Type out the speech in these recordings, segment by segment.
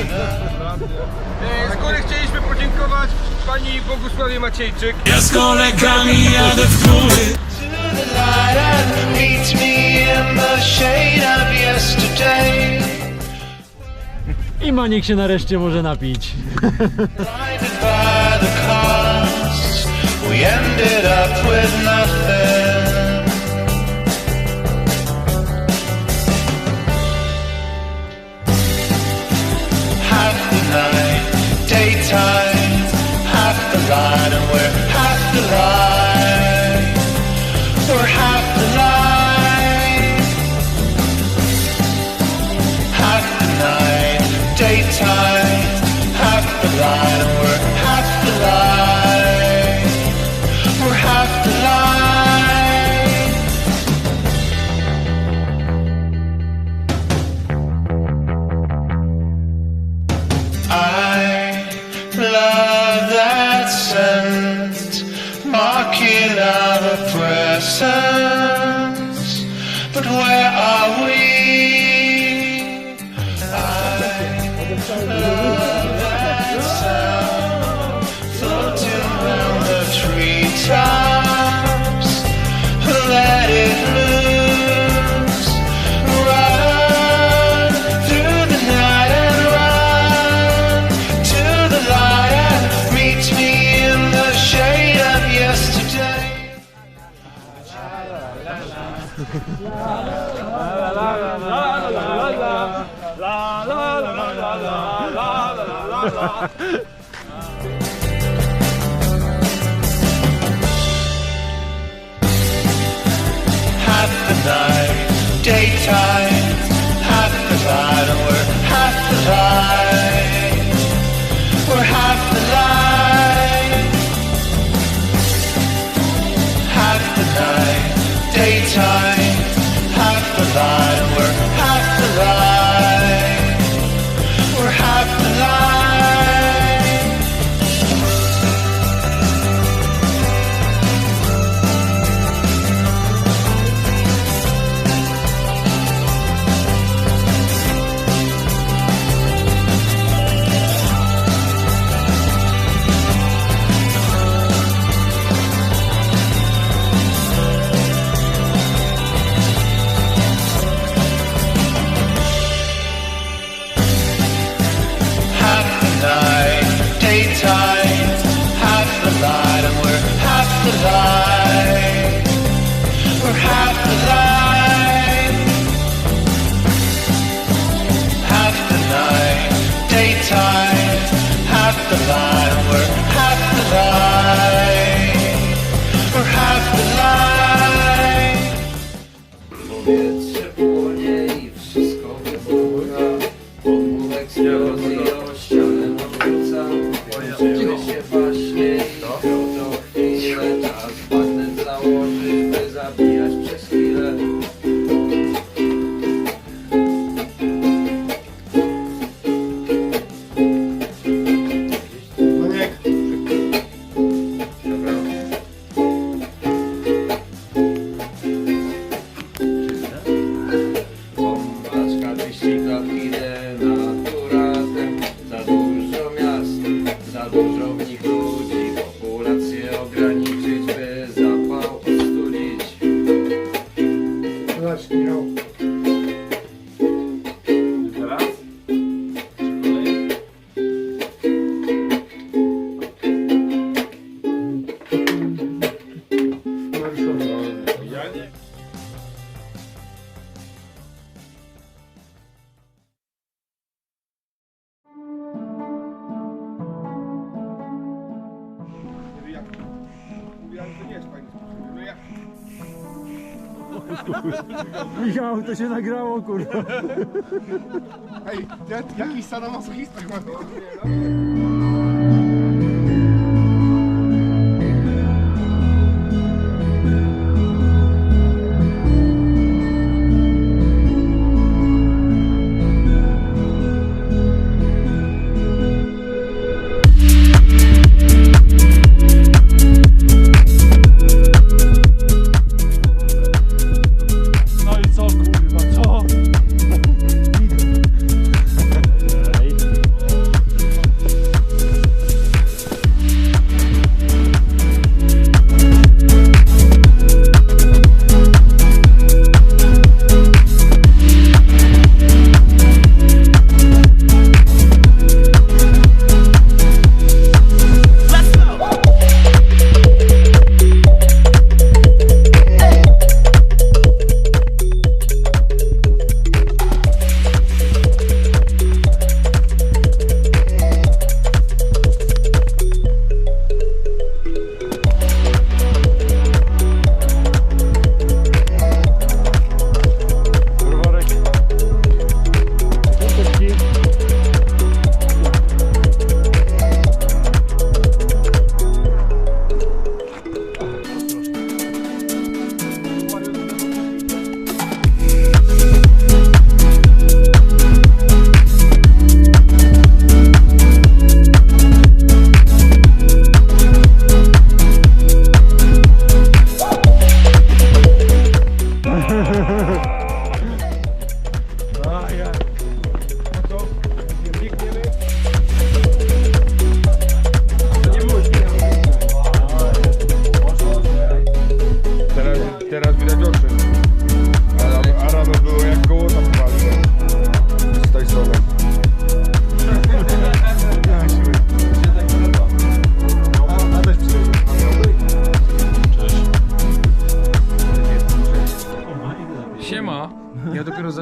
E, z góry chcieliśmy podziękować pani Bogusławie Maciejczyk. Ja z kolegami jadę w góry. I Maniek się nareszcie może napić. We ended up with nothing. that sent, marking our presence. But where are we? I love that sound, floating round the treetop. half the night, daytime, half the light, and we're half the light. We're half the light. Half the night, daytime. paliszony. No, ja nie. Michał, to się nagrało, kurwa. Ej, ja, jakiś sadomasochista chyba.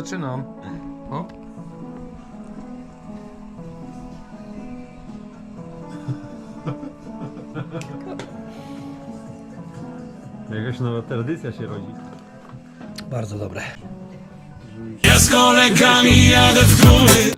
Zaczynam. O. Jakaś nowa tradycja się rodzi. Bardzo dobre. Ja z kolegami jadę w góry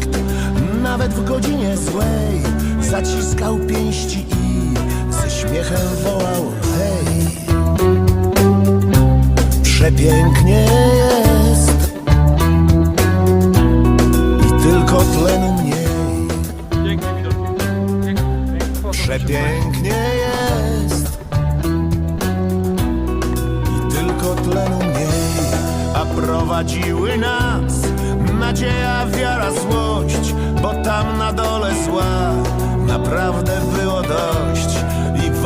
nawet w godzinie złej. Zaciskał pięści i ze śmiechem wołał hej. Przepięknie jest. I tylko tlenu mniej. Przepięknie jest. I tylko tlenu mniej. A prowadziły nas Nadzieja, wiara,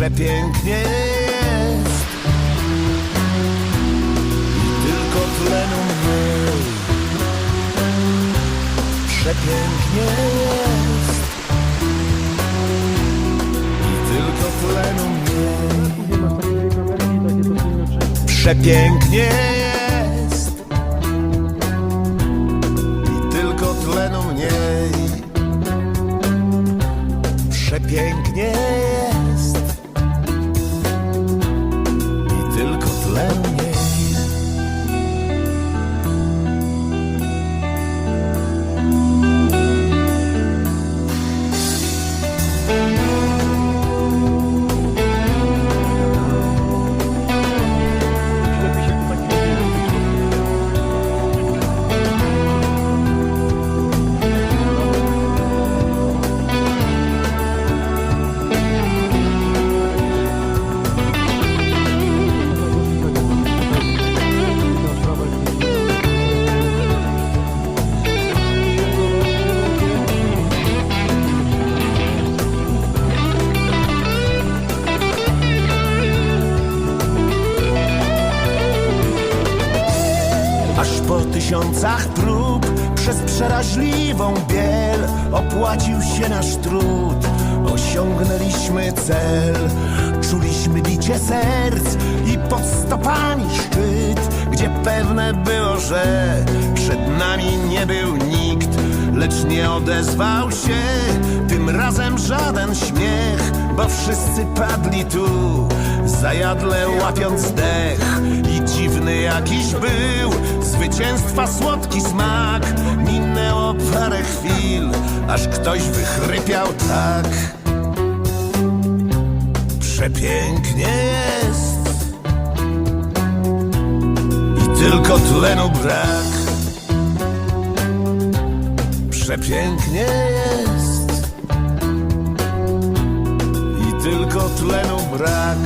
Przepięknie jest. I tylko tlenu mniej Przepięknie jest. I tylko tlenu mniej Przepięknie Osiągnęliśmy cel, czuliśmy bicie serc i pod stopami szczyt, gdzie pewne było, że przed nami nie był nikt, lecz nie odezwał się tym razem żaden śmiech, bo wszyscy padli tu, zajadle łapiąc dech i dziwny jakiś był zwycięstwa słodki smak. Minęło parę chwil, aż ktoś wychrypiał tak. Przepięknie jest i tylko tlenu brak. Przepięknie jest i tylko tlenu brak.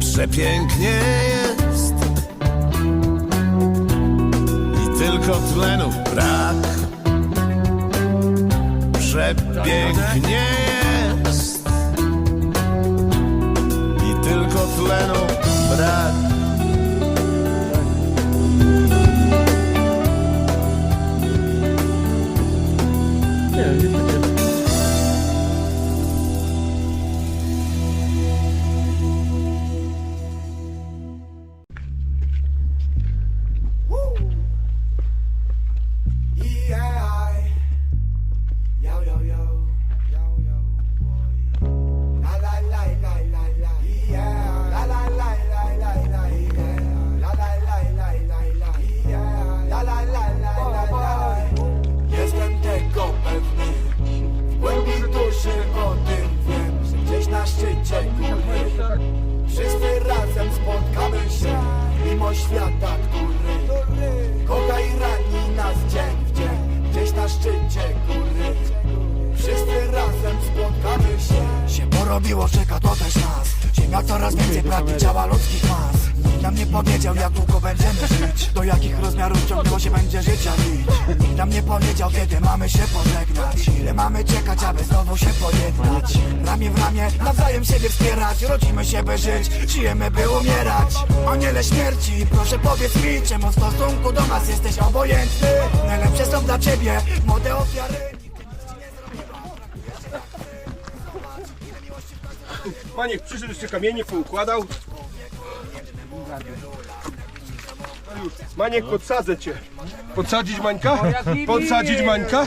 Przepięknie jest i tylko tlenu brak. Przepięknie jest tylko tlenu brak. Nie, nie mimo świata, który kocha i rani nas dzień w dzień, gdzieś na szczycie góry. Wszyscy razem spotkamy się. Się porobiło, czeka to też nas. Ziemia coraz więcej pragnie ciała ludzkich mas. Nikt nam nie powiedział, jak długo będziemy żyć. Do jakich rozmiarów ciągnęło się będzie życia lić. Nikt nam nie powiedział, kiedy mamy się pożegnać. Ile mamy czekać, aby znowu się pojednać. Ramię w ramię, nawzajem siebie wspierać. Rodzimy się, by żyć, żyjemy, by umierać. Aniele śmierci, proszę powiedz mi, czemu w stosunku do nas jesteś obojętny? Najlepsze są dla ciebie, młode ofiary. Maniek przyszedł jeszcze kamienie, poukładał. Maniek, podsadzę cię. Podsadzić Mańka? Podsadzić Mańka?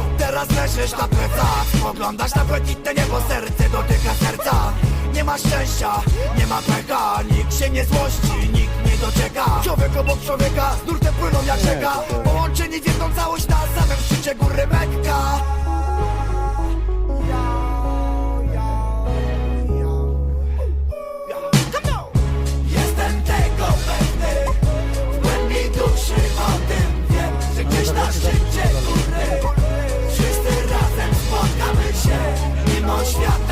Leżysz na plecach Spoglądasz na błękitne niebo, serce dotyka serca. Nie ma szczęścia, nie ma pecha Nikt się nie złości, nikt nie doczeka. Człowiek obok człowieka, z nurtem płyną jak rzeka. Połączeni w jedną całość na samym szczycie góry Mekka Jestem tego pewny. W głębi duszy o tym wiem Że gdzieś na szczycie oświata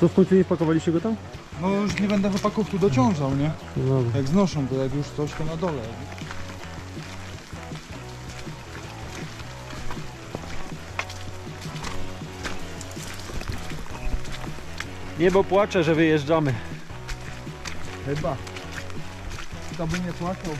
to w końcu nie wpakowaliście go tam? No już nie będę chłopaków tu dociążał, nie? No. Jak znoszą, to jak już coś, to na dole. Niebo płacze, że wyjeżdżamy. Chyba. Kto by nie płakał.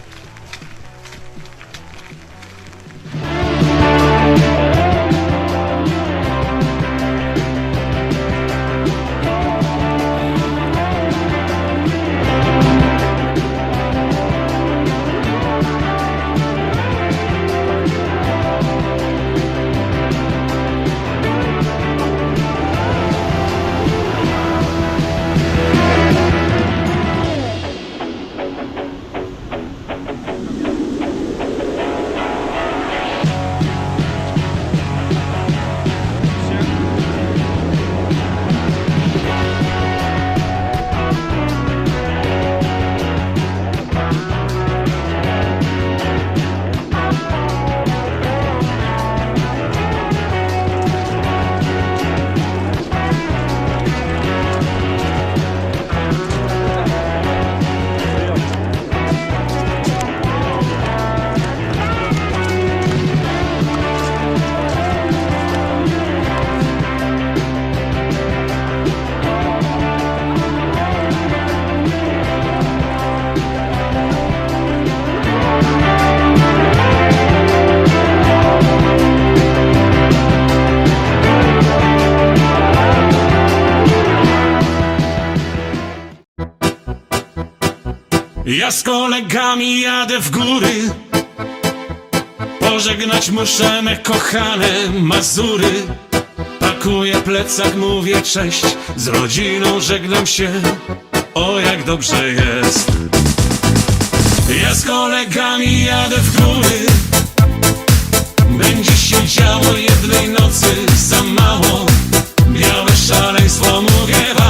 Ja z kolegami jadę w góry. Pożegnać muszę me kochane Mazury. Pakuję plecak, mówię cześć. Z rodziną żegnam się. O jak dobrze jest. Ja z kolegami jadę w góry. Będzie się działo jednej nocy za mało. Białe szaleństwo mówię wam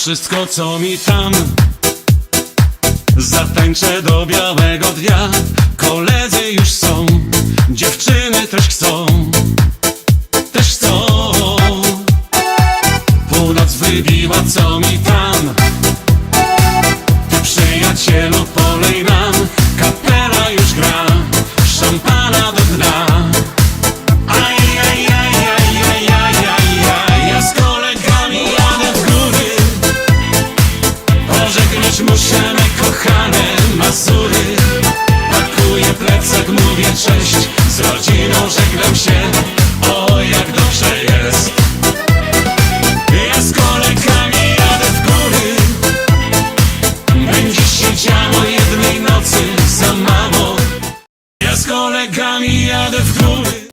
wszystko co mi tam. Zatańczę do białego dnia. Koledzy już są Dziewczyny też chcą Też chcą. Północ wybiła co mi tam. Ty przyjacielu